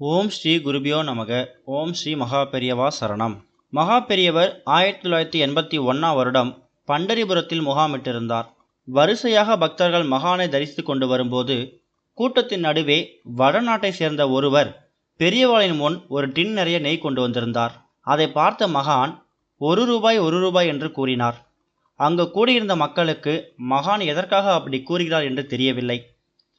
ஓம் ஸ்ரீ குருபியோ நமக. ஓம் ஸ்ரீ மகா பெரியவா சரணம். மகா பெரியவர் ஆயிரத்தி தொள்ளாயிரத்தி எண்பத்தி ஒன்றாம் வருடம் பண்டரிபுரத்தில் முகாமிட்டிருந்தார். வரிசையாக பக்தர்கள் மகானை தரிசித்து கொண்டு வரும்போது கூட்டத்தின் நடுவே வடநாட்டை சேர்ந்த ஒருவர் பெரியவாளின் முன் ஒரு டின் நிறைய நெய் கொண்டு வந்திருந்தார். அதை பார்த்த மகான் ஒரு ரூபாய் ஒரு ரூபாய் என்று கூறினார். அங்கு கூடியிருந்த மக்களுக்கு மகான் எதற்காக அப்படி கூறுகிறார் என்று தெரியவில்லை.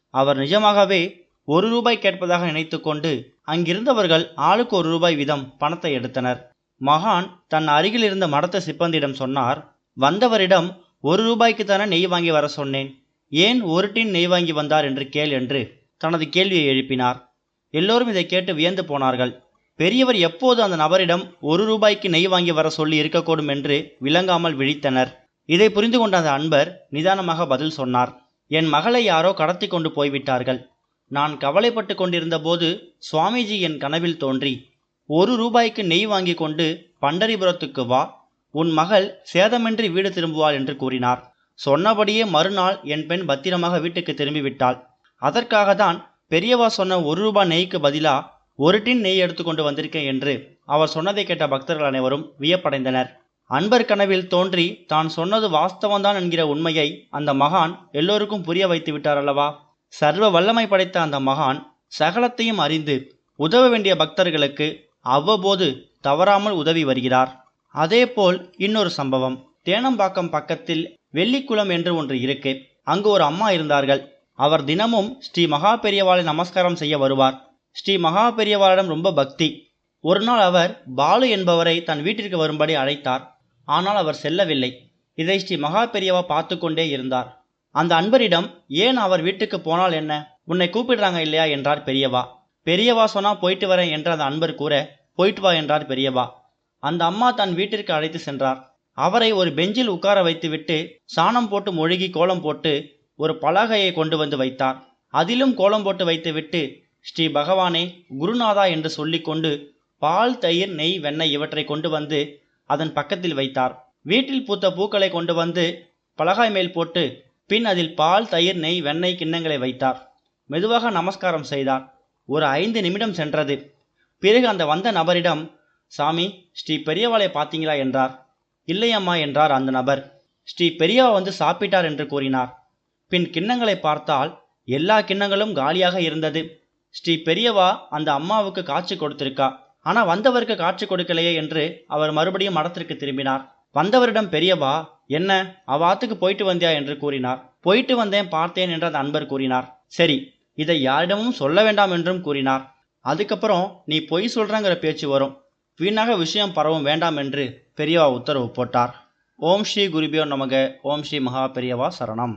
அவர் நிஜமாகவே ஒரு ரூபாய் கேட்பதாக நினைத்துக்கொண்டு அங்கிருந்தவர்கள் ஆளுக்கு ஒரு ரூபாய் வீதம் பணத்தை எடுத்தனர். மகான் தன் அருகில் இருந்த மடத்த சிப்பந்தியிடம் சொன்னார் வந்தவரிடம் ஒரு ரூபாய்க்கு தானே நெய் வாங்கி வர சொன்னேன். ஏன் ஒரு டின் நெய் வாங்கி வந்தார் என்று கேள் என்று தனது கேள்வியை எழுப்பினார். எல்லோரும் இதை கேட்டு வியந்து போனார்கள். பெரியவர் எப்போது அந்த நபரிடம் ஒரு ரூபாய்க்கு நெய் வாங்கி வர சொல்லி இருக்கக்கூடும் என்று விளங்காமல் விழித்தனர். இதை புரிந்து கொண்ட அந்த அன்பர் நிதானமாக பதில் சொன்னார். என் மகளை யாரோ கடத்தி கொண்டு போய்விட்டார்கள். நான் கவலைப்பட்டு கொண்டிருந்த போது சுவாமிஜி என் கனவில் தோன்றி ஒரு ரூபாய்க்கு நெய் வாங்கி கொண்டு பண்டரிபுரத்துக்கு வா உன் மகள் சேதமின்றி வீடு திரும்புவாள் என்று கூறினார். சொன்னபடியே மறுநாள் என் பெண் பத்திரமாக வீட்டுக்கு திரும்பிவிட்டாள். அதற்காக தான் பெரியவா சொன்ன ஒரு ரூபாய் நெய்க்கு பதிலா ஒரு டின் நெய் எடுத்துக்கொண்டு வந்திருக்கேன் என்று அவர் சொன்னதை கேட்ட பக்தர்கள் அனைவரும் வியப்படைந்தனர். அன்பர் கனவில் தோன்றி தான் சொன்னது வாஸ்தவம்தான் என்கிற உண்மையை அந்த மகான் எல்லோருக்கும் புரிய வைத்து விட்டார் அல்லவா? சர்வ வல்லமை படைத்த அந்த மகான் சகலத்தையும் அறிந்து உதவ வேண்டிய பக்தர்களுக்கு அவ்வப்போது தவறாமல் உதவி வருகிறார். அதேபோல் இன்னொரு சம்பவம். தேனம்பாக்கம் பக்கத்தில் வெள்ளிக்குளம் என்று ஒன்று இருக்கு. அங்கு ஒரு அம்மா இருந்தார்கள். அவர் தினமும் ஸ்ரீ மகா பெரியவாளை நமஸ்காரம் செய்ய வருவார். ஸ்ரீ மகா பெரியவாளிடம் ரொம்ப பக்தி. ஒரு நாள் அவர் பாலு என்பவரை தன் வீட்டிற்கு வரும்படி அழைத்தார். ஆனால் அவர் செல்லவில்லை. இதை ஸ்ரீ மகா பெரியவா பார்த்து கொண்டே இருந்தார். அந்த அன்பரிடம் ஏன் அவர் வீட்டுக்கு போனால் என்ன? உன்னை கூப்பிடுறாங்க இல்லையா? என்றார் பெரியவா. பெரியவா சொன்னா போயிட்டு வரேன் என்று அந்த அன்பர் கூற போயிட்டு வா என்றார் பெரியவா. அந்த அம்மா தன் வீட்டிற்கு அழைத்து சென்றார். அவரை ஒரு பெஞ்சில் உட்கார வைத்துவிட்டு சாணம் போட்டு மொழுகி கோலம் போட்டு ஒரு பலகையை கொண்டு வந்து வைத்தார். அதிலும் கோலம் போட்டு வைத்துவிட்டு ஸ்ரீ பகவானே குருநாதா என்று சொல்லிக்கொண்டு பால் தயிர் நெய் வெண்ணெய் இவற்றை கொண்டு வந்து அதன் பக்கத்தில் வைத்தார். வீட்டில் பூத்த பூக்களை கொண்டு வந்து பலகாய் மேல் போட்டு பின் அதில் பால் தயிர் நெய் வெண்ணெய் கிண்ணங்களை வைத்தார். மெதுவாக நமஸ்காரம் செய்தார். ஒரு ஐந்து நிமிடம் சென்றது. பிறகு அந்த வந்த நபரிடம் சாமி ஸ்ரீ பெரியவாளை பார்த்தீங்களா? என்றார். இல்லையம்மா என்றார் அந்த நபர். ஸ்ரீ பெரியவா வந்து சாப்பிட்டார் என்று கூறினார். பின் கிண்ணங்களை பார்த்தால் எல்லா கிண்ணங்களும் காலியாக இருந்தது. ஸ்ரீ பெரியவா அந்த அம்மாவுக்கு காட்சி கொடுத்திருக்கா? ஆனா வந்தவருக்கு காட்சி கொடுக்கலையே என்று அவர் மறுபடியும் மடத்திற்கு திரும்பினார். வந்தவரிடம் பெரியவா என்ன அவாத்துக்கு போயிட்டு வந்தியா என்று கூறினார். போயிட்டு வந்தேன் பார்த்தேன் என்று அந்த அன்பர் கூறினார். சரி இதை யாரிடமும் சொல்ல வேண்டாம் என்றும் கூறினார். அதுக்கப்புறம் நீ பொய் சொல்றங்கிற பேச்சு வரும். வீணாக விஷயம் பரவும் வேண்டாம் என்று பெரியவா உத்தரவு போட்டார். ஓம் ஸ்ரீ குருபியோ நமக. ஓம் ஸ்ரீ மகா பெரியவா சரணம்.